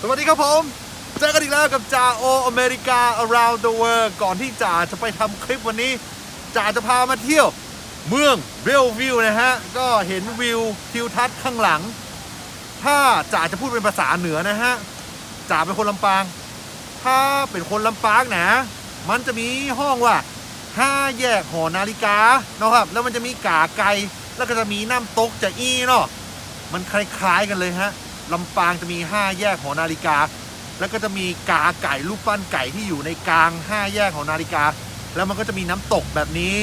สวัสดีครับผม เจอกันอีกแล้วกับจ่าโออเมริกา around the world ก่อนที่จ่าจะไปทำคลิปวันนี้จ่าจะพามาเที่ยวเมืองเบลวิวนะฮะ ก็เห็นวิวทิวทัศน์ข้างหลัง ถ้าจ่าจะพูดเป็นภาษาเหนือนะฮะจ่าเป็นคนลำปาง ถ้าเป็นคนลำปางนะ มันจะมีห้องว่าห้าแยกหอนาฬิกาเนาะครับ แล้วมันจะมีกาไก่แล้วก็จะมีน้ำตกจะอี้เนาะมันคล้ายๆกันเลยฮะ ลำปางจะมี 5 แยกหอนาฬิกา แล้วก็จะมีกาไก่รูปปั้นไก่ที่อยู่ในกลาง 5 แยกหอนาฬิกา แล้วมันก็จะมีน้ำตกแบบนี้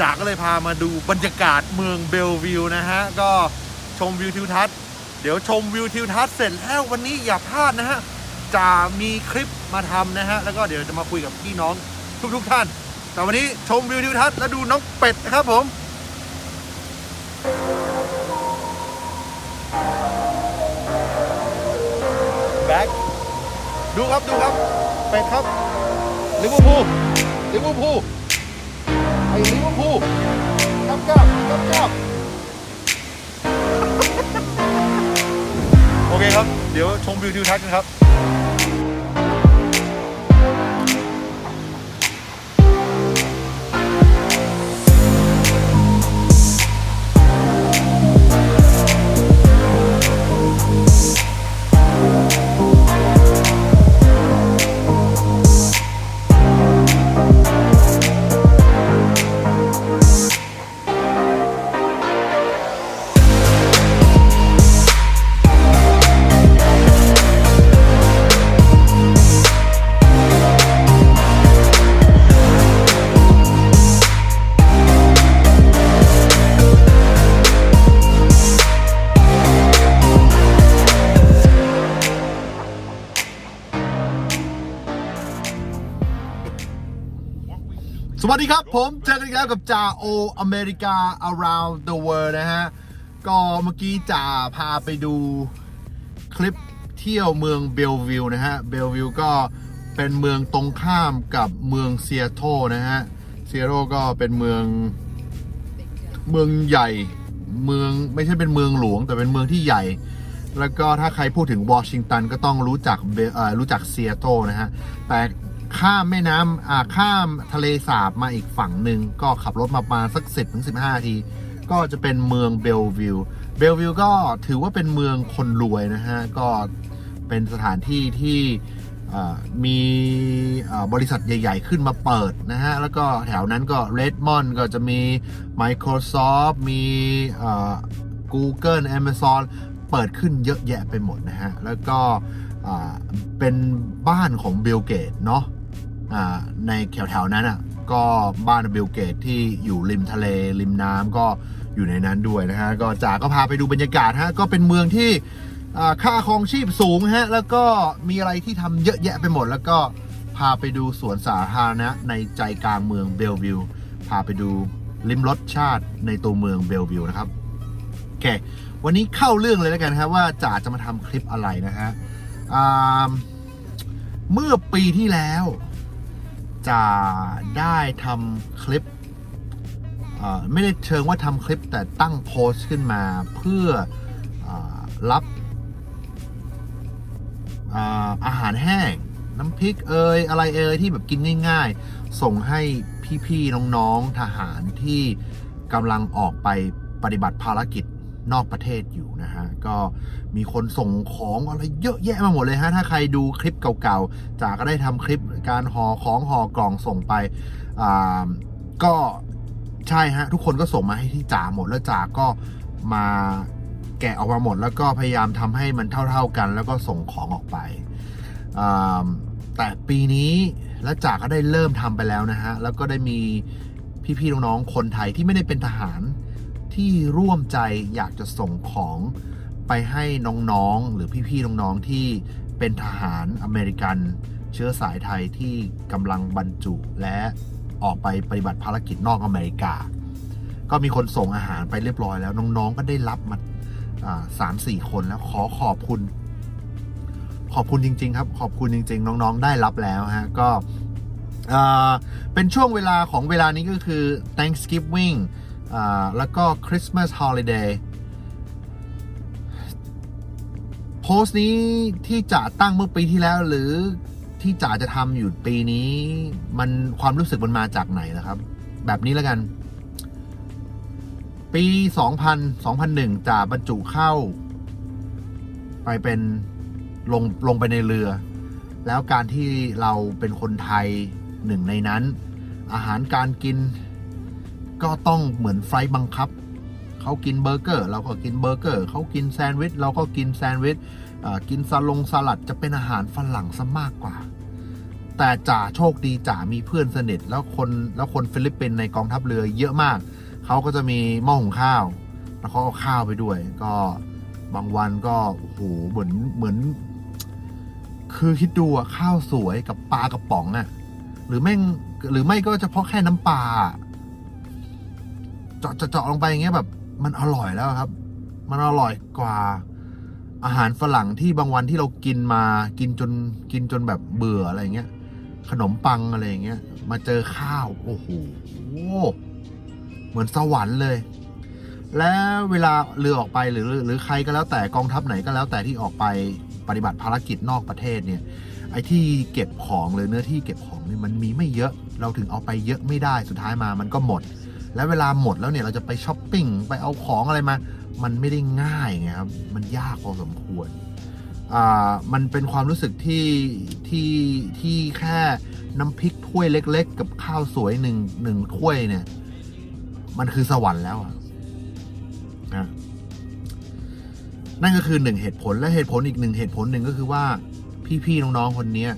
จากก็เลยพามาดูบรรยากาศเมืองเบลวิวนะฮะ ก็ชมวิวทิวทัศน์ เดี๋ยวชมวิวทิวทัศน์เสร็จแล้ววันนี้อย่าพลาดนะฮะ จะมีคลิปมาทำนะฮะ แล้วก็เดี๋ยวจะมาคุยกับพี่น้องทุกๆท่าน แต่วันนี้ชมวิวทิวทัศน์แล้วดูน้องเป็ดนะครับผม ดูครับดูครับเป็ดครับลิเวอร์พูลลิเวอร์พูลไอ้ลิเวอร์พูลกับกับกับกับโอเคครับ เดี๋ยวชมวิวทิวทัศน์กันครับ สวัสดีครับ ผมเจอกันอีกแล้วกับจ่าโออเมริกา around the world นะฮะ ก็เมื่อกี้จ่าพาไปดูคลิปเที่ยวเมืองเบลวิวนะฮะ เบลวิวก็เป็นเมืองตรงข้ามกับเมืองเซียโตรนะฮะ เซียโตรก็เป็นเมืองเมืองใหญ่ เมืองไม่ใช่เป็นเมืองหลวง แต่เป็นเมืองที่ใหญ่ แล้วก็ถ้าใครพูดถึงวอชิงตันก็ต้องรู้จักรู้จักเซียโตรนะฮะ แต่ ข้ามแม่น้ำอ่าข้ามทะเลสาบมาอีกฝั่งหนึ่งก็ขับรถมาประมาณสัก 10ถึง15นาที ก็จะเป็นเมืองเบลวิวเบลวิวก็ถือว่าเป็นเมืองคนรวยนะฮะ ก็เป็นสถานที่ที่มีบริษัทใหญ่ ๆ ขึ้นมาเปิดนะฮะ แล้วก็แถวนั้นก็ Redmond ก็จะมี Microsoft มีอ่า Google Amazon เปิดขึ้นเยอะแยะไปหมดนะฮะ แล้วก็อ่าเป็นบ้านของบิลเกตเนาะ ในแถวๆนั้นอะก็บ้านบิลเกตที่อยู่ริมทะเลริมน้ำก็อยู่ในนั้นด้วยนะฮะก็จาก็พาไปดูบรรยากาศฮะก็เป็นเมืองที่ค่าครองชีพสูงฮะแล้วก็มีอะไรที่ทำเยอะแยะไปหมด แล้วก็พาไปดูสวนสาธารณะในใจกลางเมืองเบลวิวพาไปดูริมรสชาติในตัวเมืองเบลวิวนะครับโอเควันนี้เข้าเรื่องเลยแล้วกันนะครับว่าจ่าจะมาทำคลิปอะไรนะฮะเมื่อปีที่แล้ว จ่าได้ทำคลิปไม่ได้เชิงว่าทำคลิปแต่ตั้งโพสต์ขึ้นมาเพื่ออรับอาอาหารแห้ง น้ำพริกเอยอะไรเอยที่แบบกินง่ายๆ ส่งให้พี่ๆน้องๆทหารที่กำลังออกไปปฏิบัติภารกิจ นอกประเทศอยู่นะฮะ ก็มีคนส่งของอะไรเยอะแยะมาหมดเลยฮะ ถ้าใครดูคลิปเก่าๆจากก็ได้ทำคลิปการห่อของห่อกล่องส่งไปอ่าก็ใช่ฮะ ทุกคนก็ส่งมาให้ที่จ่าหมดแล้วจ่าก็มาแกะออกมาหมด แล้วก็พยายามทำให้มันเท่า ๆกัน แล้วก็ส่งของออกไปอ่าแต่ปีนี้และจาก็ได้เริ่มทำไปแล้วนะฮะ แล้วก็ได้มีพี่ๆน้องๆคนไทยที่ไม่ได้เป็นทหาร ที่ร่วมใจอยากจะส่งของไปให้น้องๆ หรือพี่ๆ น้องๆ ที่เป็นทหารอเมริกันเชื้อสายไทยที่กำลังบรรจุและออกไปปฏิบัติภารกิจนอกอเมริกา ก็มีคนส่งอาหารไปเรียบร้อยแล้วน้องๆ ก็ได้รับมาสามสี่คนแล้วขอขอบคุณ ขอบคุณจริง ๆ ครับ ขอบคุณจริง ๆ น้องๆ ได้รับแล้วฮะก็เป็นช่วงเวลาของเวลานี้ก็คือ Thanksgiving แล้วก็ Christmas Holiday โพสต์นี้ที่จ่าตั้งเมื่อปีที่แล้วหรือที่จ่าจะทำอยู่ปีนี้ มันความรู้สึกมันมาจากไหนล่ะครับ แบบนี้แล้วกัน ปี 2000 2001จ่าบรรจุเข้า ไปเป็นลงลงไปในเรือ แล้วการที่เราเป็นคนไทยหนึ่งในนั้น อาหารการกิน ก็ต้องเหมือนไฟบังคับเขากินเบอร์เกอร์เราก็กินเบอร์เกอร์เขากินแซนด์วิชเราก็กินแซนด์วิชกินสลงสลัดจะเป็นอาหารฝรั่งซะมากกว่า แต่จ่าโชคดีจ่ามีเพื่อนสนิทแล้วคนแล้วคนฟิลิปปินส์ในกองทัพเรือเยอะมากเขาก็จะมีหม้อหุงข้าว แล้วเขาเอาข้าวไปด้วย ก็บางวันก็โอ้โหเหมือนเหมือน คือคิดดูอะข้าวสวยกับปลากระป๋องอะหรือแม่งหรือไม่ก็เฉพาะแค่น้ำปลา เจาะเจาะลงไปอย่างเงี้ยแบบ มันอร่อยแล้วครับ มันอร่อยกว่าอาหารฝรั่งที่บางวันที่เรากินมากินจนกินจนแบบเบื่ออะไรเงี้ย ขนมปังอะไรเงี้ย มาเจอข้าว โอ้โหเหมือนสวรรค์เลย แล้วเวลาเรือออกไปหรือ หรือใครก็แล้วแต่กองทัพไหนก็แล้วแต่ที่ออกไปปฏิบัติภารกิจนอกประเทศเนี่ย ไอ้ที่เก็บของหรือเนื้อที่เก็บของเนี่ยมันมีไม่เยอะ เราถึงเอาไปเยอะไม่ได้สุดท้ายมามันก็หมด แล้วเวลาหมดแล้วเนี่ยเราจะไปช้อปปิ้งไปเอาของอะไรมา มันไม่ได้ง่ายไงครับ มันยากพอสมควร อ่า มันเป็นความรู้สึกที่ที่ที่แค่น้ำพริกถ้วยเล็ก ๆ กับข้าวสวยหนึ่งหนึ่งถ้วยเนี่ย มันคือสวรรค์แล้วอะนะนั่นก็คือหนึ่งเหตุผลและเหตุผลอีกหนึ่งเหตุผลหนึ่งก็คือว่าพี่ๆน้องๆคนเนี้ย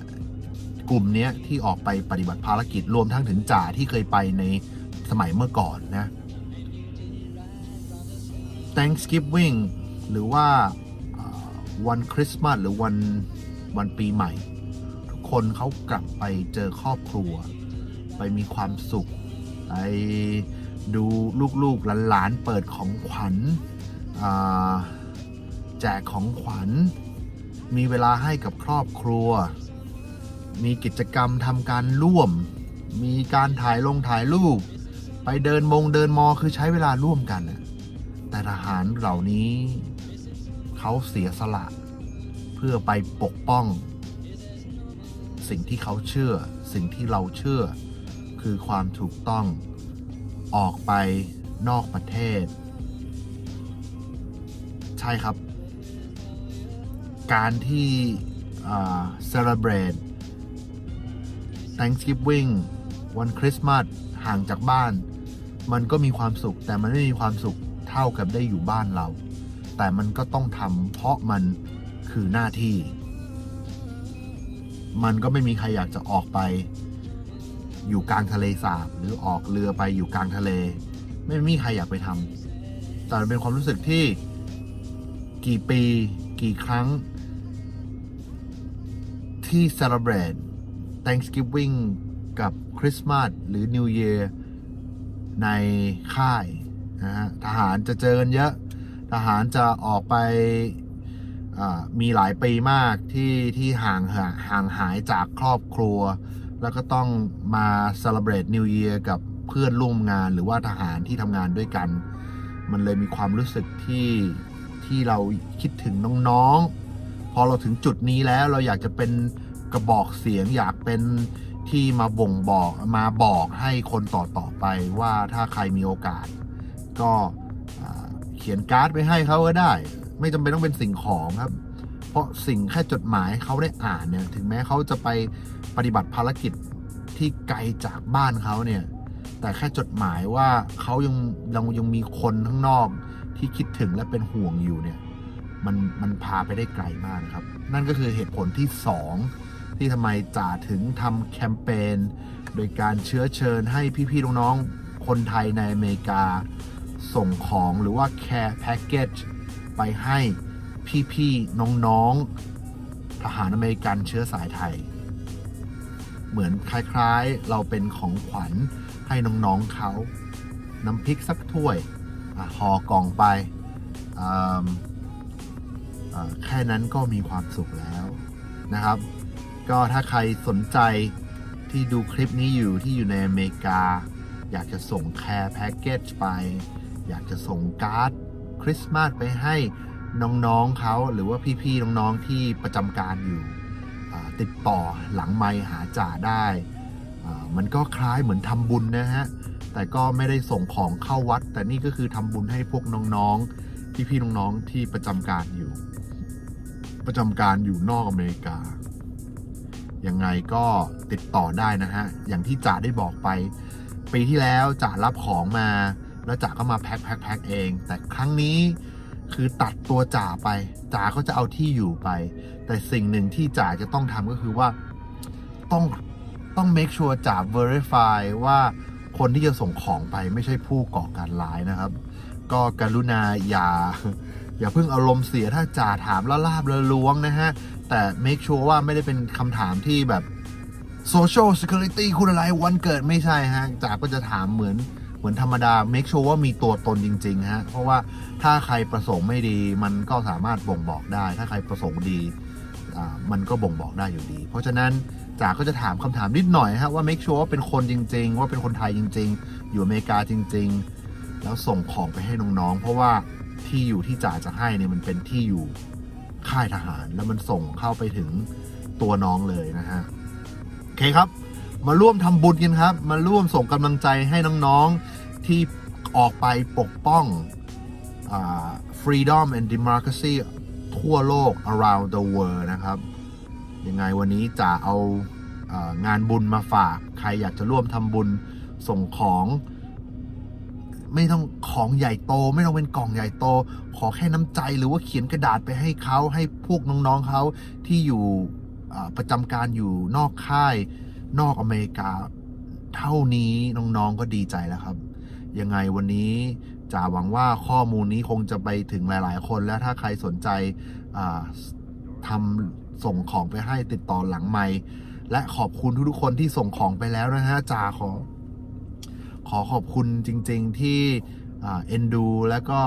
กลุ่มเนี้ยที่ออกไปปฏิบัติภารกิจรวมทั้งถึงจ่าที่เคยไปใน สมัยเมื่อก่อนนะ Thanksgiving หรือว่าวันคริสต์มาสหรือวันวันปีใหม่ ทุกคนเขากลับไปเจอครอบครัว ไปมีความสุข ไปดูลูกๆหลานๆเปิดของขวัญแจกของขวัญ มีเวลาให้กับครอบครัว มีกิจกรรมทำการร่วม มีการถ่ายลงถ่ายรูป ไปเดินมงเดินมอคือใช้เวลาร่วมกันน่ะแต่ทหารเหล่านี้เขาเสียสละ เพื่อไปปกป้อง สิ่งที่เขาเชื่อ สิ่งที่เราเชื่อ คือความถูกต้องออกไปนอกประเทศ ใช่ครับ การที่อ่า celebrate Thanksgiving วันคริสต์มาสห่างจากบ้าน มันก็มีความสุข แต่มันไม่มีความสุขเท่ากับได้อยู่บ้านเรา แต่มันก็ต้องทำเพราะมันคือหน้าที่ มันก็ไม่มีใครอยากจะออกไป อยู่กลางทะเลสาบหรือออกเรือไปอยู่กลางทะเล ไม่มีใครอยากไปทำแต่มันเป็นความรู้สึกที่กี่ปีกี่ครั้งที่ celebrate Thanksgiving กับคริสต์มาสหรือ New Year ในค่ายนะฮะทหารจะเจอกันเยอะ ทหารจะออกไปมีหลายปีมากที่ที่ห่างห่างหางหายจากครอบครัว แล้วก็ต้องมา celebrate New Year กับเพื่อนร่วมงานหรือว่าทหารที่ทำงานด้วยกัน มันเลยมีความรู้สึกที่ที่เราคิดถึงน้องๆ พอเราถึงจุดนี้แล้วเราอยากจะเป็นกระบอกเสียงอยากเป็น ที่มาบ่งบอกมาบอกให้คนต่อต่อไปว่าถ้าใครมีโอกาส ก็เขียนการ์ดไปให้เขาก็ได้ ไม่จำเป็นต้องเป็นสิ่งของครับ เพราะสิ่งแค่จดหมายเขาได้อ่านเนี่ยถึงแม้เขาจะไปปฏิบัติภารกิจที่ไกลจากบ้านเขาเนี่ยแต่แค่จดหมายว่าเขายังยังยังมีคนข้างนอกที่คิดถึงและเป็นห่วงอยู่เนี่ยมันมันพาไปได้ไกลมากนะครับ นั่นก็คือเหตุผลที่สอง ที่ทำไมจ่าถึงทำแคมเปญโดยการเชื้อเชิญให้พี่ๆน้องๆคนไทยในอเมริกา ส่งของหรือว่า care package ไปให้พี่ๆน้องๆทหารอเมริกันเชื้อสายไทย เหมือนคล้ายๆเราเป็นของขวัญให้น้องๆเขา น้ำพริกสักถ้วยห่อกล่องไปแค่นั้นก็มีความสุขแล้วนะครับ ก็ถ้าใครสนใจที่ดูคลิปนี้อยู่ที่อยู่ในอเมริกา อยากจะส่งแคร์แพ็กเกจไป อยากจะส่งการ์ดคริสต์มาสไปให้น้องๆเขาหรือว่าพี่ๆน้องๆที่ประจำการอยู่ ติดต่อหลังไมหาจ่าได้ มันก็คล้ายเหมือนทำบุญนะฮะ แต่ก็ไม่ได้ส่งของเข้าวัด แต่นี่ก็คือทำบุญให้พวกน้องๆ พี่ๆน้องๆที่ประจำการอยู่ ประจำการอยู่นอกอเมริกา ยังไงก็ติดต่อได้นะฮะ อย่างที่จ่าได้บอกไป ปีที่แล้วจ่ารับของมา แล้วจ่าก็มาแพ็คแพ็คแพ็คเอง แต่ครั้งนี้คือตัดตัวจ่าไปจ่าก็จะเอาที่อยู่ไป แต่สิ่งหนึ่งที่จ่าจะต้องทำก็คือว่าต้องต้อง make sure จ่า verify ว่าคนที่จะส่งของไปไม่ใช่ผู้ก่อการร้ายนะครับ ก็กรุณาอย่า อย่าเพิ่งอารมณ์เสียถ้าจ่าถามและลาบและล้วงนะฮะ แต่ make sure ว่าไม่ได้เป็นคำถามที่แบบ social security คุณอะไรวันเกิดไม่ใช่ฮะจ่าก็จะถามเหมือนเหมือนธรรมดา make sure ว่ามีตัวตนจริง ๆ ฮะ เพราะว่าถ้าใครประสงค์ไม่ดี มันก็สามารถบ่งบอกได้ ถ้าใครประสงค์ดีมันก็บ่งบอกได้อยู่ดี เพราะฉะนั้นจ่าก็จะถามคำถามนิดหน่อยฮะว่า make sure ว่าเป็นคนจริง ๆ ว่าเป็นคนไทยจริง ๆ อยู่อเมริกาจริง ๆ แล้วส่งของไปให้น้องๆเพราะว่าที่อยู่ที่จ่าจะให้เนี่ยมันเป็นที่อยู่ ค่ายทหาร แล้วมันส่งเข้าไปถึงตัวน้องเลยนะฮะโอเคครับ มาร่วมทำบุญกันครับ มาร่วมส่งกำลังใจให้น้องๆที่ออกไปปกป้องอ่า freedom and democracy ทั่วโลก around the world นะครับ ยังไงวันนี้จะเอาอางานบุญมาฝาก ใครอยากจะร่วมทำบุญส่งของ ไม่ต้องของใหญ่โต ไม่ต้องเป็นกล่องใหญ่โต ขอแค่น้ำใจหรือว่าเขียนกระดาษไปให้เขาให้พวกน้องๆเขาที่อยู่ประจำการอยู่นอกค่าย นอกอเมริกา เท่านี้น้องๆก็ดีใจแล้วครับ ยังไงวันนี้จ่าหวังว่าข้อมูลนี้คงจะไปถึงหลาย ๆ คนและถ้าใครสนใจอ่าทำส่งของไปให้ติดต่อหลังไมค์และขอบคุณทุกๆคนที่ส่งของไปแล้วนะฮะจ่าขอ ขอขอบคุณจริง ๆ ที่เอ็นดู แล้วก็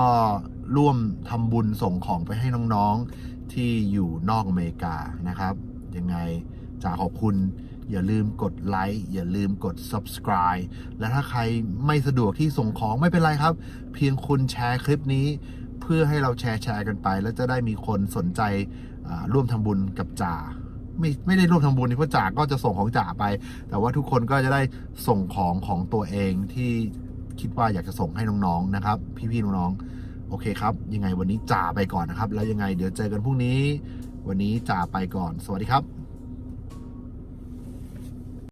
ร่วมทำบุญส่งของไปให้น้องๆที่อยู่นอกอเมริกานะครับ ยังไงจ่าขอบคุณอย่าลืมกดไลค์อย่าลืมกด subscribe และถ้าใครไม่สะดวกที่ส่งของไม่เป็นไรครับ เพียงคุณแชร์คลิปนี้ เพื่อให้เราแชร์แชร์กันไป แล้วจะได้มีคนสนใจร่วมทำบุญกับจ่า ไม่ไม่ได้ร่วมทำบุญนี่เพราะจ่าก็จะส่งของจ่าไป แต่ว่าทุกคนก็จะได้ส่งของของตัวเองที่คิดว่าอยากจะส่งให้น้องๆนะครับ พี่ๆน้องๆโอเคครับ ยังไงวันนี้จ่าไปก่อนนะครับ แล้วยังไงเดี๋ยวเจอกันพรุ่งนี้ วันนี้จ่าไปก่อน สวัสดีครับ